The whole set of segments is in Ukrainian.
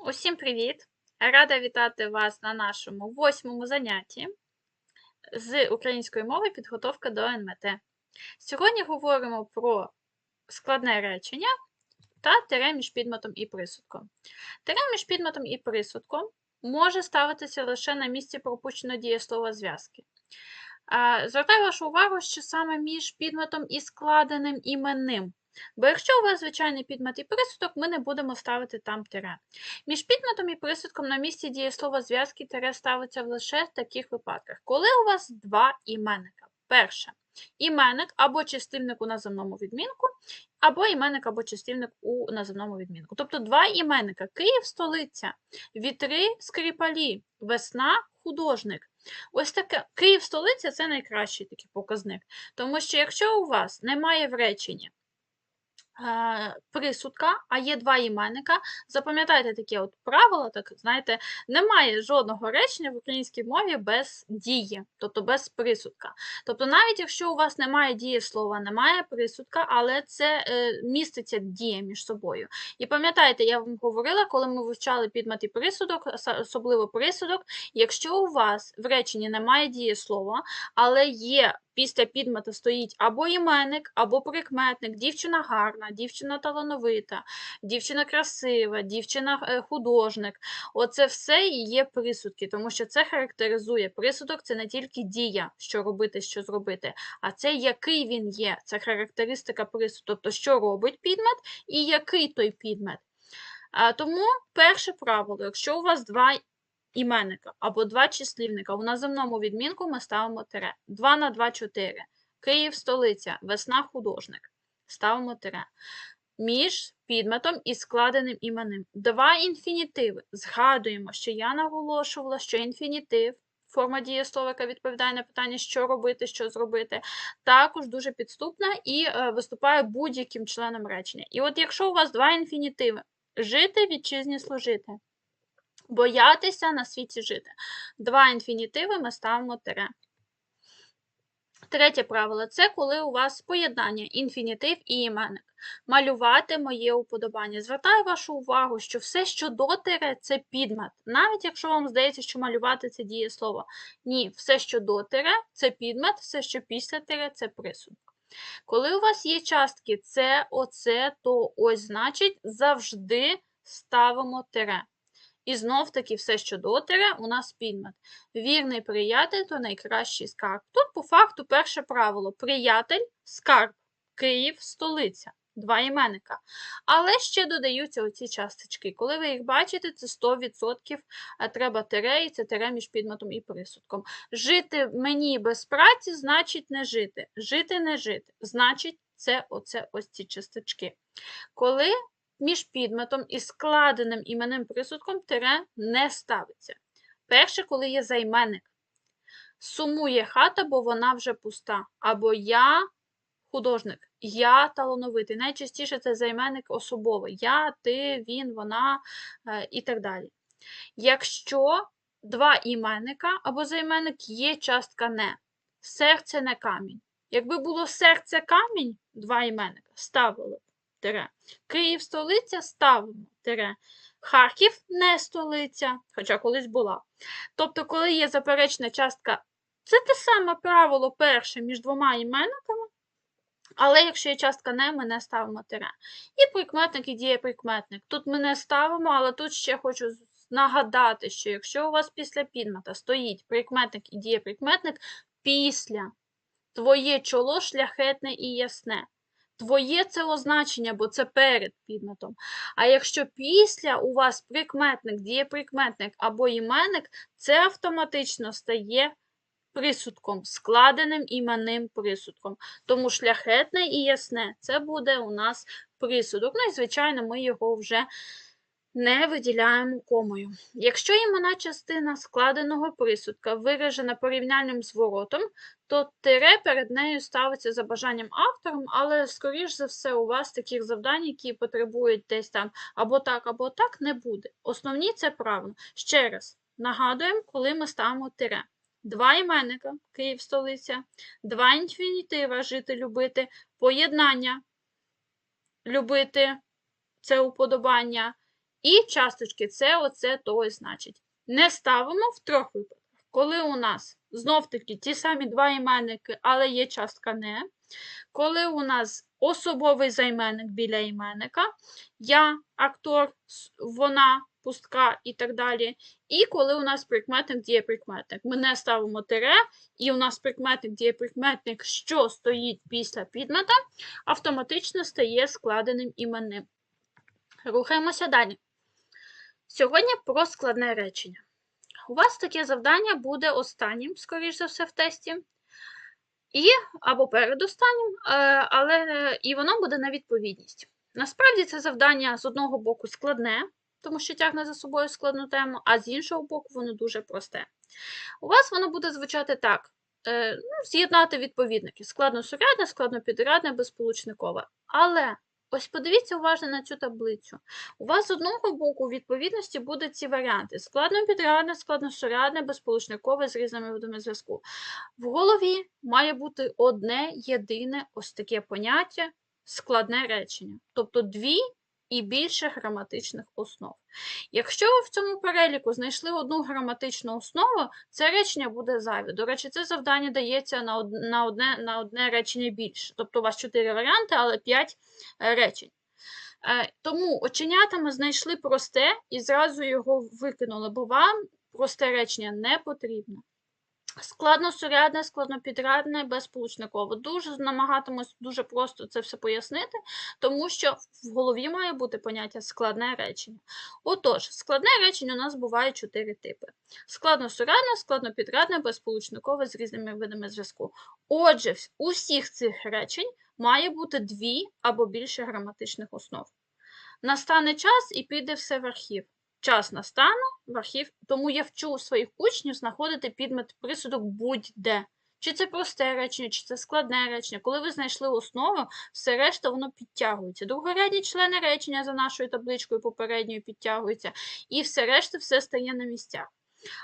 Усім привіт! Рада вітати вас на нашому восьмому занятті з української мови підготовка до НМТ. Сьогодні говоримо про складне речення та тире між підметом і присудком. Тире між підметом і присудком може ставитися лише на місці пропущеного дієслова зв'язки. Звертаю вашу увагу, що саме між підметом і складеним іменним. Бо якщо у вас звичайний підмет і присудок, ми не будемо ставити там тире. Між підметом і присудком на місці дієслова зв'язки тире ставиться лише в таких випадках, коли у вас два іменника. Перше іменник або числівник у наземному відмінку, або іменник або числівник у наземному відмінку. Тобто два іменника Київ, столиця, вітри, скріпалі, весна, художник. Ось таке Київ столиця це найкращий такий показник. Тому що якщо у вас немає в реченні присудка, а є два іменника, запам'ятайте таке от правило, так знаєте, немає жодного речення в українській мові без дії, тобто без присудка. Тобто, навіть якщо у вас немає дієслова, немає присудка, але це е, міститься дія між собою. І пам'ятайте, я вам говорила, коли ми вивчали підмет і присудок, особливо присудок, якщо у вас в реченні немає дієслова, але є після підмета стоїть або іменник, або прикметник, дівчина гарна, дівчина талановита, дівчина красива, дівчина е, художник. Оце все і є присудки, тому що це характеризує присудок, це не тільки дія, що робити, що зробити, а це який він є. Це характеристика присудку, тобто що робить підмет і який той підмет. Тому перше правило, якщо у вас два іменника або два числівника, у наземному відмінку ми ставимо тире. 2 на 2 – 4. Київ – столиця, весна – художник. Ставимо тире. Між підметом і складеним іменним. Два інфінітиви. Згадуємо, що я наголошувала, що інфінітив форма дієслова, яка відповідає на питання, що робити, що зробити, також дуже підступна і е, виступає будь-яким членом речення. І от якщо у вас два інфінітиви жити, вітчизні служити, боятися на світі жити. Два інфінітиви ми ставимо тире. Третє правило це коли у вас поєднання інфінітив і іменник. Малювати моє уподобання. Звертаю вашу увагу, що все, що до тире, це підмет. Навіть якщо вам здається, що малювати це дієслово. Ні, все, що до тире, це підмет, все, що після тире, це присудок. Коли у вас є частки це, оце, то ось, значить, завжди ставимо тире. І знов таки все, що до тире, у нас підмет. Вірний приятель то найкращий скарб. Тут, по факту, перше правило: приятель, скарб, Київ, столиця. Два іменника. Але ще додаються оці часточки. Коли ви їх бачите, це 100% треба тире, і це тире між підметом і присудком. Жити мені без праці значить не жити. Жити не жити. Значить, це оце ось ці часточки. Коли між підметом і складеним іменним присудком тире не ставиться. Перше, коли є займенник. Сумує хата, бо вона вже пуста. Або я художник, я талановитий. Найчастіше це займенник особовий. Я, ти, він, вона е, і так далі. Якщо два іменника або займенник є частка не. Серце не камінь. Якби було серце камінь, два іменника, ставили тире. Київ столиця ставимо тире. Харків не столиця, хоча колись була. Тобто, коли є заперечна частка, це те саме правило перше між двома іменниками, але якщо є частка не, ми не ставимо тире. І прикметник, і дієприкметник. Тут ми не ставимо, але тут ще хочу нагадати, що якщо у вас після підмета стоїть прикметник і дієприкметник, після твоє чоло шляхетне і ясне. Твоє це означення, бо це перед підметом. А якщо після у вас прикметник, дієприкметник або іменник, це автоматично стає присудком, складеним іменним присудком. Тому шляхетне і ясне це буде у нас присудок. Ну і, звичайно, ми його вже не виділяємо комою. Якщо імена частина складеного присудка виражена порівняльним зворотом, то тире перед нею ставиться за бажанням автором, але, скоріш за все, у вас таких завдань, які потребують десь там або так, або так, не буде. Основні це правильно. Ще раз нагадуємо, коли ми ставимо тире. Два іменника Київ столиця, два інфінітива жити, любити, поєднання любити це уподобання, І часточки це оце то і значить. Не ставимо в трьох випадках. Коли у нас знов-таки ті самі два іменники, але є частка не. Коли у нас особовий займенник біля іменника, я, актор, вона, пустка і так далі. І коли у нас прикметник дієприкметник. Ми не ставимо тире, і у нас прикметник дієприкметник, що стоїть після підмета, автоматично стає складеним іменним. Рухаємося далі. Сьогодні про складне речення. У вас таке завдання буде останнім, скоріш за все, в тесті. І або передостаннім, е, але і воно буде на відповідність. Насправді це завдання з одного боку складне, тому що тягне за собою складну тему, а з іншого боку, воно дуже просте. У вас воно буде звучати так: е, ну, з'єднати відповідники: складносурядне, складнопідрядне, безполучникове. Але ось подивіться уважно на цю таблицю. У вас з одного боку у відповідності будуть ці варіанти: складно підрядне, складносурядне, безполучникове з різними видами зв'язку. В голові має бути одне єдине ось таке поняття складне речення, тобто дві і більше граматичних основ. Якщо ви в цьому переліку знайшли одну граматичну основу, це речення буде зайве. До речі, це завдання дається на од- на одне, на одне речення більше. Тобто у вас чотири варіанти, але п'ять е, речень. Е, Тому оченятами знайшли просте і зразу його викинули, бо вам просте речення не потрібно. Складносурядне, складнопідрядне, безполучникове. Дуже намагатимусь дуже просто це все пояснити, тому що в голові має бути поняття складне речення. Отож, складне речення у нас буває чотири типи: складносурядне, складнопідрядне, безполучникове з різними видами зв'язку. Отже, у всіх цих речень має бути дві або більше граматичних основ. Настане час і піде все в архів. Час настану в архів, тому я вчу своїх учнів знаходити підмет присудок будь-де. Чи це просте речення, чи це складне речення. Коли ви знайшли основу, все решта воно підтягується. Другорядні члени речення за нашою табличкою попередньою підтягуються, і все решта все стає на місцях.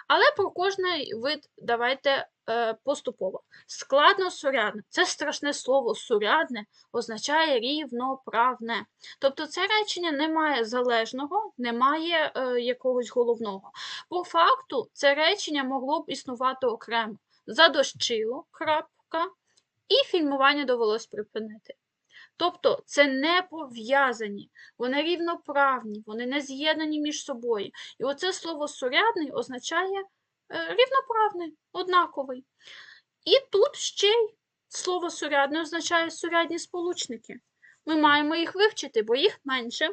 Але про кожний вид давайте е, поступово. Складно сурядне. Це страшне слово сурядне означає рівноправне. Тобто це речення не має залежного, не має е, якогось головного. По факту, це речення могло б існувати окремо. Задощило, крапка, і фільмування довелось припинити. Тобто це не пов'язані, вони рівноправні, вони не з'єднані між собою. І оце слово сурядний означає е, рівноправний, однаковий. І тут ще й слово сурядне означає сурядні сполучники. Ми маємо їх вивчити, бо їх менше,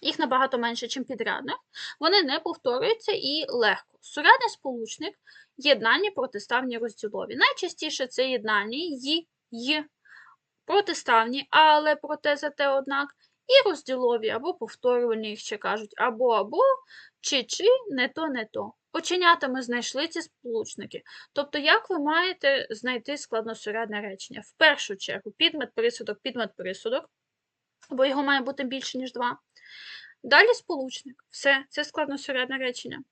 їх набагато менше, ніж підрядних. Вони не повторюються і легко. Сурядний сполучник єднання протиставні розділові. Найчастіше це єднання й, й, протиставні, але проте зате однак, і розділові або повторювальні, їх ще кажуть, або або, чи чи, не то, не то. Оченятами знайшли ці сполучники. Тобто, як ви маєте знайти складносурядне речення? В першу чергу підмет присудок, підмет присудок, бо його має бути більше, ніж два. Далі сполучник. Все, це складносурядне речення.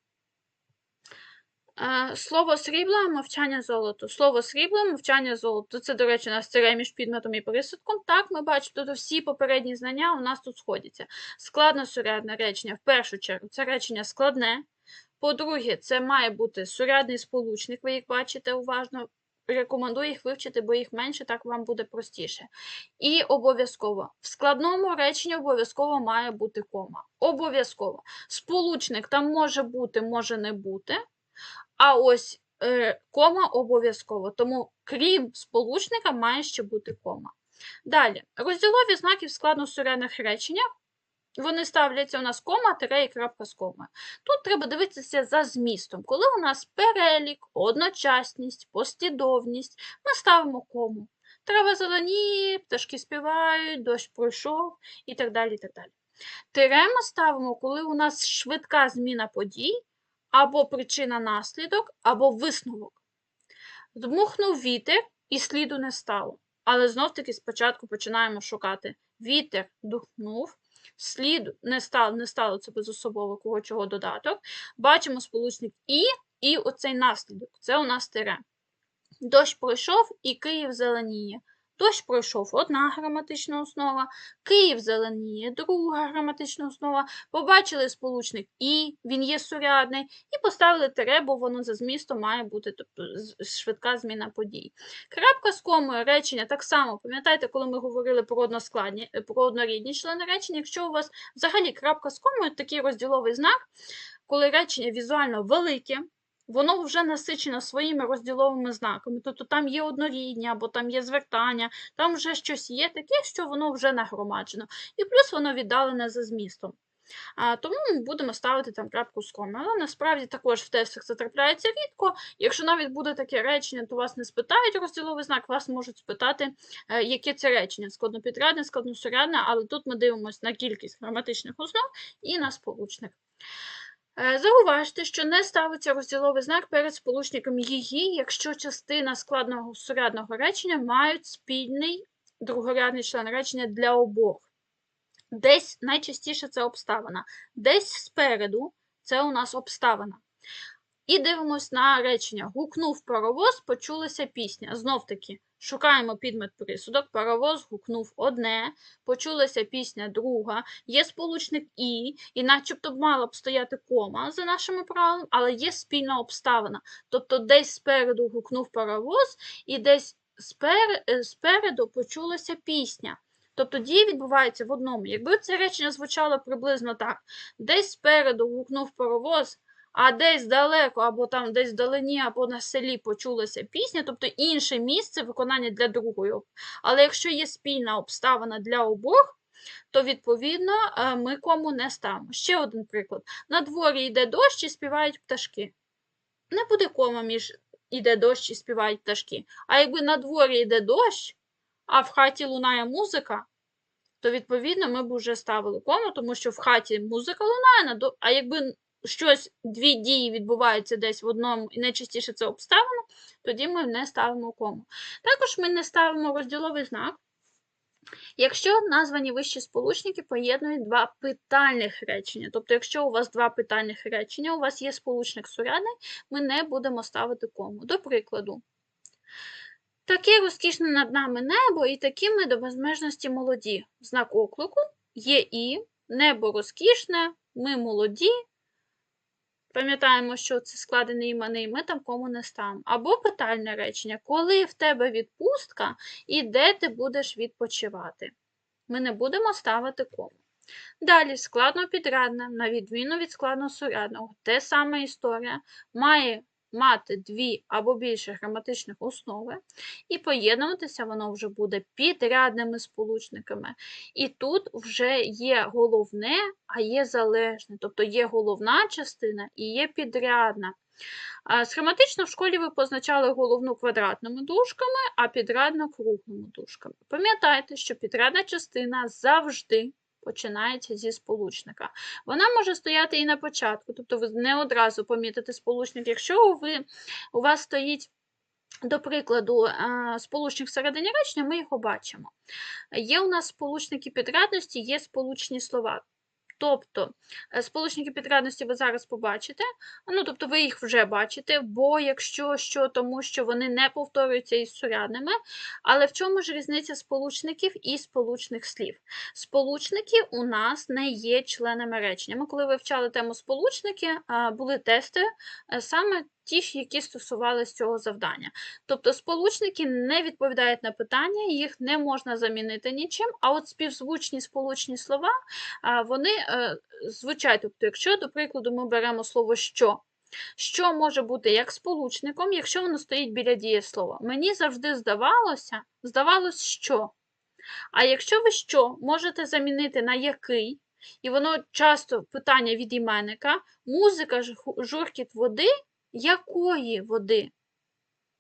Слово срібла, мовчання золото. Слово срібла, мовчання золото. Це, до речі, у нас тире між підметом і присудком. Так, ми бачимо, тобто всі попередні знання у нас тут сходяться. Складносурядне речення, в першу чергу, це речення складне. По-друге, це має бути сурядний сполучник, ви їх бачите уважно. Рекомендую їх вивчити, бо їх менше, так вам буде простіше. І обов'язково в складному реченні обов'язково має бути кома. Обов'язково. Сполучник там може бути, може не бути. А ось е, кома обов'язково. Тому, крім сполучника, має ще бути кома. Далі, розділові знаки в складносурядних реченнях. Вони ставляться у нас кома, тире і крапка з комою. Тут треба дивитися за змістом. Коли у нас перелік, одночасність, послідовність, ми ставимо кому. Трава зелені, пташки співають, дощ пройшов і так далі. так далі. Тире ми ставимо, коли у нас швидка зміна подій, або причина-наслідок, або висновок. Дмухнув вітер і сліду не стало. Але знов-таки спочатку починаємо шукати. Вітер духнув, сліду не стало, не стало це безособово кого чого додаток. Бачимо сполучник і, і оцей наслідок. Це у нас тире. Дощ пройшов і Київ зеленіє. Дощ пройшов одна граматична основа, Київ зеленіє друга граматична основа. Побачили сполучник і, він є сурядний, і поставили тире, бо воно за змістом має бути тобто, швидка зміна подій. Крапка з комою речення так само. Пам'ятаєте, коли ми говорили про односкладні, про однорідні члени речення, якщо у вас взагалі крапка з комою такий розділовий знак, коли речення візуально велике, воно вже насичено своїми розділовими знаками. Тобто там є однорідні, або там є звертання, там вже щось є таке, що воно вже нагромаджено. І плюс воно віддалене за змістом. А, тому ми будемо ставити там крапку з комою. Але насправді також в тестах це трапляється рідко. Якщо навіть буде таке речення, то вас не спитають розділовий знак, вас можуть спитати, е, яке це речення складнопідрядне, складносурядне, але тут ми дивимося на кількість граматичних основ і на сполучник. Е, Зауважте, що не ставиться розділовий знак перед сполучником її, якщо частина складного сурядного речення мають спільний другорядний член речення для обох. Десь найчастіше це обставина. Десь спереду це у нас обставина. І дивимось на речення. Гукнув паровоз, почулася пісня. Знов таки, шукаємо підмет присудок. Паровоз гукнув одне, почулася пісня друга. Є сполучник і, і начебто мала б стояти кома за нашими правилами, але є спільна обставина. Тобто десь спереду гукнув паровоз, і десь спер... е, спереду почулася пісня. Тобто дії відбуваються в одному. Якби це речення звучало приблизно так: десь спереду гукнув паровоз, а десь далеко, або там десь вдалині, або на селі почулася пісня, тобто інше місце виконання для другої. Але якщо є спільна обставина для обох, то відповідно е, ми кому не ставимо. Ще один приклад: на дворі йде дощ і співають пташки. Не буде кома між іде дощ і співають пташки. А якби на дворі йде дощ, а в хаті лунає музика, то відповідно ми б вже ставили кому, тому що в хаті музика лунає, а якби щось, дві дії відбуваються десь в одному, і найчастіше це обставина, тоді ми не ставимо кому. Також ми не ставимо розділовий знак, якщо названі вищі сполучники поєднують два питальних речення. Тобто, якщо у вас два питальних речення, у вас є сполучник сурядний, ми не будемо ставити кому. До прикладу, Таке розкішне над нами небо, і такі ми до безмежності молоді. Знак оклику є і, небо розкішне, ми молоді. Пам'ятаємо, що це складений іменний, ми там кому не ставимо. Або питальне речення, коли в тебе відпустка і де ти будеш відпочивати. Ми не будемо ставити кому. Далі складно-підрядне, на відміну від складно-сурядного, те саме історія, має мати дві або більше граматичних основи, і поєднуватися воно вже буде підрядними сполучниками. І тут вже є головне, а є залежне, тобто є головна частина і є підрядна. Схематично в школі ви позначали головну квадратними дужками, а підрядну круглими дужками. Пам'ятайте, що підрядна частина завжди починається зі сполучника. Вона може стояти і на початку, тобто ви не одразу помітите сполучник. Якщо ви, у вас стоїть, до прикладу, е, сполучник всередині речення, ми його бачимо. Є у нас сполучники підрядності, є сполучні слова. Тобто е, сполучники підрядності ви зараз побачите, ну тобто ви їх вже бачите, бо якщо що, тому що вони не повторюються із сурядними. Але в чому ж різниця сполучників і сполучних слів? Сполучники у нас не є членами речення. Ми, коли вивчали тему сполучники, були тести е, саме ті, які стосувалися цього завдання. Тобто сполучники не відповідають на питання, їх не можна замінити нічим, а от співзвучні сполучні слова вони е, звучать. Тобто, якщо, до прикладу, ми беремо слово що. Що може бути як сполучником, якщо воно стоїть біля дієслова? Мені завжди здавалося, здавалось, що. А якщо ви що можете замінити на який, і воно часто питання від іменника, музика, журкіт води, якої води?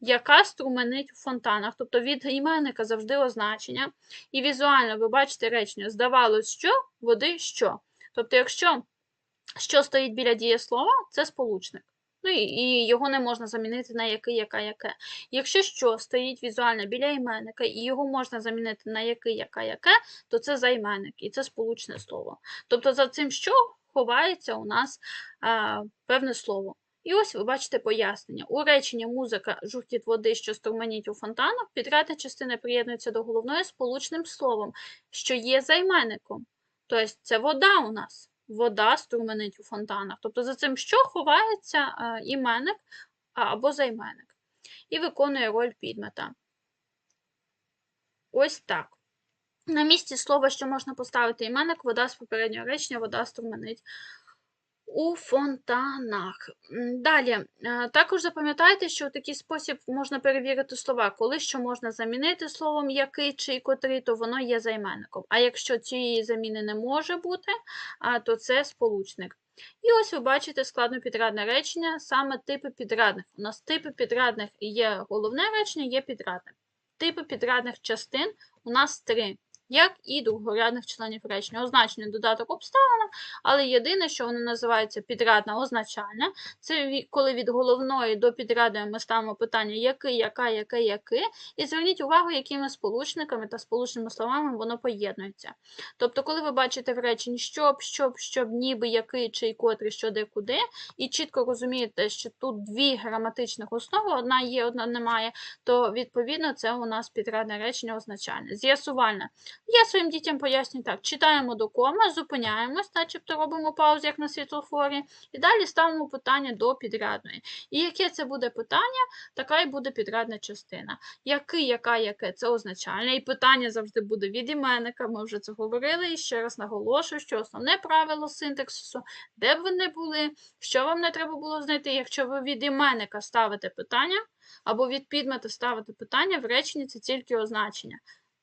Яка струменить у фонтанах? Тобто від іменника завжди означення. І візуально ви бачите речення, здавалось, що води що. Тобто, якщо що стоїть біля дієслова, це сполучник. Ну і, його не можна замінити на який, яка, яке. Якщо що стоїть візуально біля іменника, і його можна замінити на який, яка, яке, то це займенник, і це сполучне слово. Тобто за цим що ховається у нас а, певне слово. І ось ви бачите пояснення. У реченні музика журкіт води, що струменіть у фонтанах, підрядна частина приєднується до головної сполучним словом, що є займенником. Тобто це вода у нас. Вода струменить у фонтанах. Тобто за цим що ховається е, іменник або займенник. І виконує роль підмета. Ось так. На місці слова, що можна поставити іменник, вода з попереднього речення, вода струменить у фонтанах. Далі, е, також запам'ятайте, що в такий спосіб можна перевірити слова. Коли що можна замінити словом який чи котрий, то воно є займенником. А якщо цієї заміни не може бути, то це сполучник. І ось ви бачите складно-підрядне речення, саме типи підрядних. У нас типи підрядних є головне речення, є підрядне. Типи підрядних частин у нас три, як і другорядних членів речення. Означений додаток обставина, але єдине, що воно називається підрядна означальна, це коли від головної до підрядної ми ставимо питання який, яка, яке, яке, і зверніть увагу, якими сполучниками та сполучними словами воно поєднується. Тобто, коли ви бачите в реченні щоб, щоб, щоб, ніби, який, чий, котрий, що, де, куди, і чітко розумієте, що тут дві граматичних основи, одна є, одна немає, то відповідно це у нас підрядне речення означальне. З'ясувальне. Я своїм дітям пояснюю так: читаємо до коми, зупиняємось, начебто робимо паузу, як на світлофорі, і далі ставимо питання до підрядної. І яке це буде питання, така і буде підрядна частина. Який, яка, яке це означальне. І питання завжди буде від іменника. Ми вже це говорили. І ще раз наголошую, що основне правило синтаксису, де б ви не були, що вам не треба було знайти, якщо ви від іменника ставите питання, або від підмета ставите питання, в реченні це тільки означення.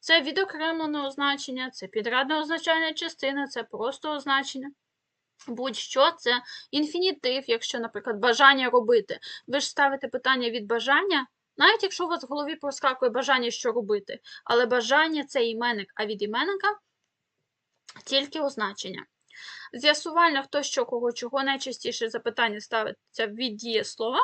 Це відокремлене означення, це підрядна означальна частина, це просто означення. Будь-що це інфінітив, якщо, наприклад, бажання робити. Ви ж ставите питання від бажання, навіть якщо у вас в голові проскакує бажання, що робити. Але бажання це іменник, а від іменника тільки означення. З'ясувально, хто що, кого, чого найчастіше запитання ставиться від дієслова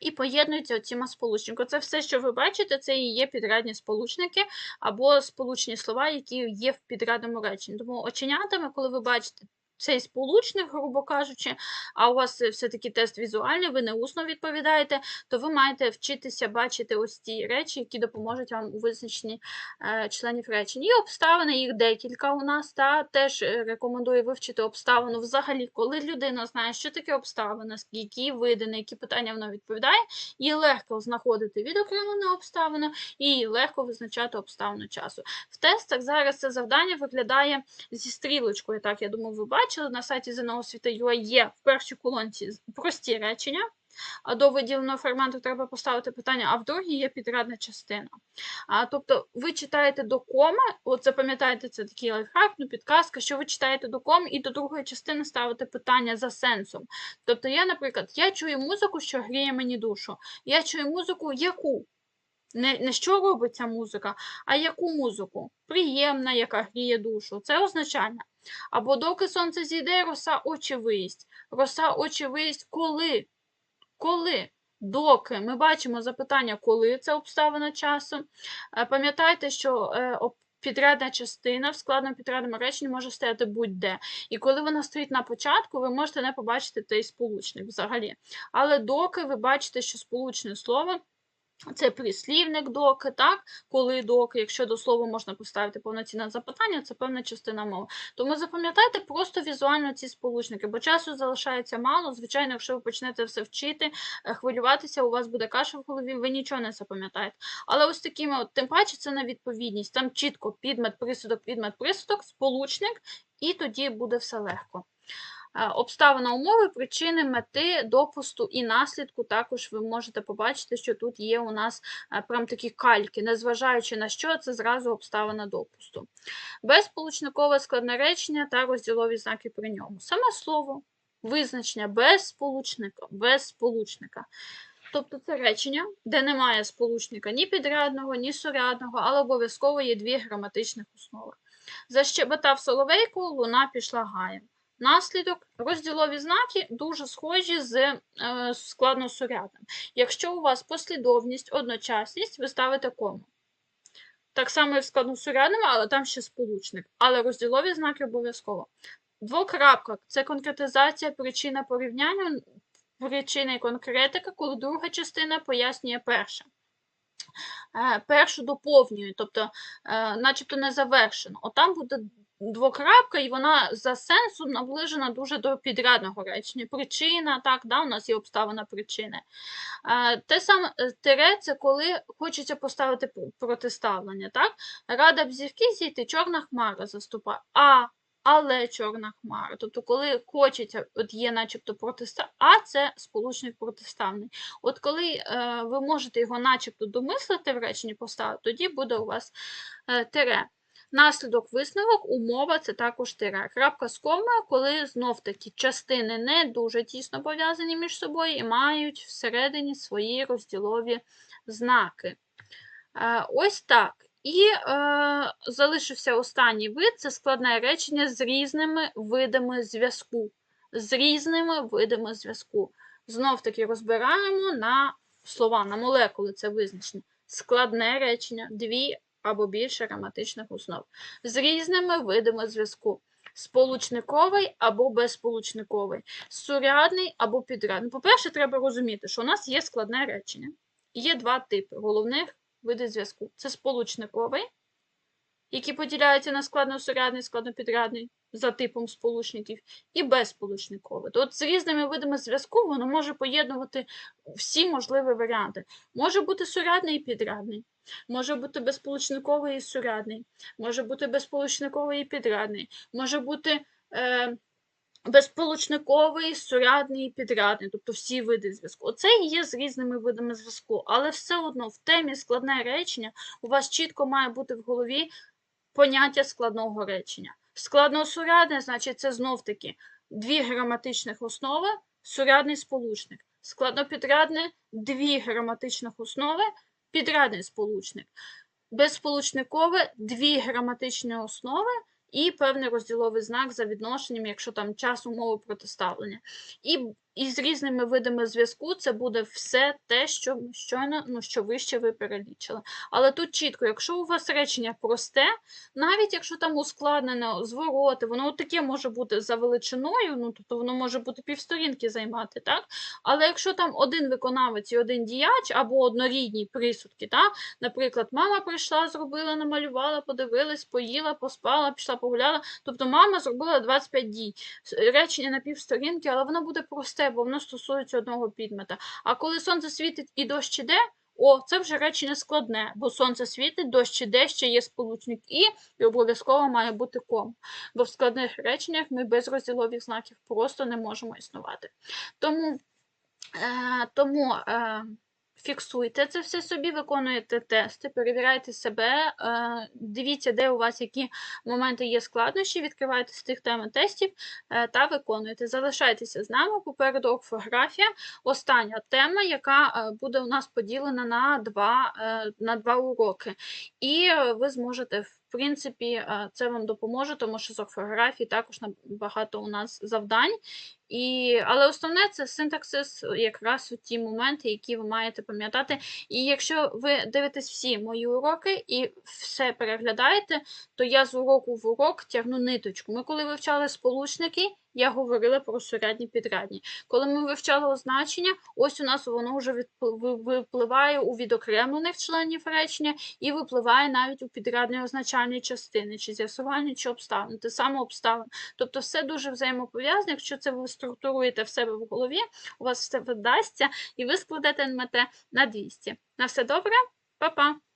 і поєднуються оціма сполучниками. Це все, що ви бачите, це і є підрядні сполучники або сполучні слова, які є в підрядному реченні. Тому оченятами, коли ви бачите цей сполучник, грубо кажучи, а у вас е, все-таки тест візуальний, ви не усно відповідаєте, то ви маєте вчитися бачити ось ті речі, які допоможуть вам у визначенні е, членів речень. І обставини, їх декілька у нас, та теж е, рекомендую вивчити обставину взагалі, коли людина знає, що таке обставина, які види, на які питання вона відповідає, їй легко знаходити відокремлену обставину і легко визначати обставину часу. В тестах зараз це завдання виглядає зі стрілочкою. Так, я думаю, ви бачили на сайті ЗНО освіти.ua є в першій колонці прості речення. А до виділеного фрагменту треба поставити питання, а в другій є підрядна частина. А, тобто ви читаєте до коми, от запам'ятайте, це такий лайфхак, ну, підказка, що ви читаєте до коми і до другої частини ставите питання за сенсом. Тобто я, наприклад, я чую музику, що гріє мені душу. Я чую музику, яку? Не, не що робить ця музика, а яку музику? Приємна, яка гріє душу. Це означання. Або доки сонце зійде, роса очі виїсть. Роса очі виїсть коли? Коли? Доки ми бачимо запитання, коли це обставина часу. Е, Пам'ятайте, що е, підрядна частина в складному підрядному реченні може стояти будь-де. І коли вона стоїть на початку, ви можете не побачити той сполучник взагалі. Але доки ви бачите, що сполучне слово. Це прислівник доки, так? Коли доки, якщо до слова можна поставити повноцінне запитання, це певна частина мови. Тому запам'ятайте просто візуально ці сполучники, бо часу залишається мало. Звичайно, якщо ви почнете все вчити, е, хвилюватися, у вас буде каша в голові, ви нічого не запам'ятаєте. Але ось такими, от, тим паче, це на відповідність. Там чітко підмет, присудок, підмет, присудок, сполучник, і тоді буде все легко. Е, Обставина умови, причини, мети, допусту і наслідку також ви можете побачити, що тут є у нас е, прям такі кальки, незважаючи на що, це зразу обставина допусту. Безсполучникове складне речення та розділові знаки при ньому. Саме слово, визначення без сполучника, без сполучника. Тобто це речення, де немає сполучника ні підрядного, ні сурядного, але обов'язково є дві граматичних основи. Защебетав соловейко, луна пішла гаєм. Наслідок розділові знаки дуже схожі з е, складносурядним. Якщо у вас послідовність, одночасність, ви ставите кому. Так само і в складносурядному, але там ще сполучник. Але розділові знаки обов'язково. Двокрапка це конкретизація причина порівняння. причина і конкретика, коли друга частина пояснює перше. Е, Першу доповнює, тобто, е, начебто не завершено. Отам буде двокрапка, і вона за сенсом наближена дуже до підрядного речення. Причина, так, да, у нас є обставина причини. Те саме е, тире це коли хочеться поставити протиставлення. Так? Рада б зірки зійти, чорна хмара заступає. А, але чорна хмара. Тобто, коли хочеться, от є начебто протиставлення, а це сполучник протиставний. От коли е, ви можете його начебто домислити в реченні поставити, тоді буде у вас е, тире. Наслідок висновок, умова це також тире. Крапка з комою, коли знов таки частини не дуже тісно пов'язані між собою і мають всередині свої розділові знаки. Е, ось так. І е, залишився останній вид це складне речення з різними видами зв'язку. З різними видами зв'язку. Знов таки розбираємо на слова, на молекули це визначення. Складне речення, дві або більше граматичних основ. З різними видами зв'язку. Сполучниковий або безсполучниковий, сурядний або підрядний. По-перше, треба розуміти, що у нас є складне речення. Є два типи головних види зв'язку. Це сполучниковий, який поділяється на складносурядний, складнопідрядний за типом сполучників, і безсполучниковий. От з різними видами зв'язку воно може поєднувати всі можливі варіанти. Може бути сурядний і підрядний, може бути безсполучниковий і сурядний, може бути безсполучниковий і підрядний, може бути. Е, безсполучниковий, сурядний і підрядний, тобто всі види зв'язку. Оце і є з різними видами зв'язку, але все одно в темі складне речення у вас чітко має бути в голові поняття складного речення. Складносурядне, значить, це знов-таки дві граматичних основи, сурядний сполучник. Складнопідрядне дві граматичних основи, підрядний сполучник. Безсполучникове дві граматичні основи і певний розділовий знак за відношенням, якщо там час умови протиставлення. І, і з різними видами зв'язку це буде все те, що щойно, ну, що вище ви перелічили. Але тут чітко, якщо у вас речення просте, навіть якщо там ускладнено звороти, воно таке може бути за величиною, ну тобто воно може бути півсторінки займати, так? Але якщо там один виконавець і один діяч або однорідні присудки, так? наприклад, мама прийшла, зробила, намалювала, подивилась, поїла, поспала, пішла погуляла. Тобто мама зробила 25 дій. Речення на півсторінки, але воно буде просте, бо воно стосується одного підмета. А коли сонце світить і дощ іде, о, це вже речення складне, бо сонце світить, дощ іде, ще є сполучник і, і обов'язково має бути ком. Бо в складних реченнях ми без розділових знаків просто не можемо існувати. Тому, е, тому е, фіксуйте це все собі, виконуєте тести, перевіряйте себе, е, дивіться, де у вас які моменти є складнощі, відкривайте з тих тем тестів е, та виконуйте. Залишайтеся з нами. Попереду орфографія. Остання тема, яка е, буде у нас поділена на два, на два уроки. І ви зможете, в принципі, це вам допоможе, тому що з орфографії також багато у нас завдань. І, але основне це синтаксис, якраз у ті моменти, які ви маєте пам'ятати. І якщо ви дивитесь всі мої уроки і все переглядаєте, то я з уроку в урок тягну ниточку. Ми коли вивчали сполучники, я говорила про сурядні підрядні. Коли ми вивчали означення, ось у нас воно вже випливає у відокремлених членів речення і випливає навіть у підрядної означальної частини, чи з'ясування, чи обставин. Те саме обставин. Тобто все дуже взаємопов'язане. Якщо це ви структуруєте в себе в голові, у вас все вдасться, і ви складете НМТ на 200. На все добре, Па-па!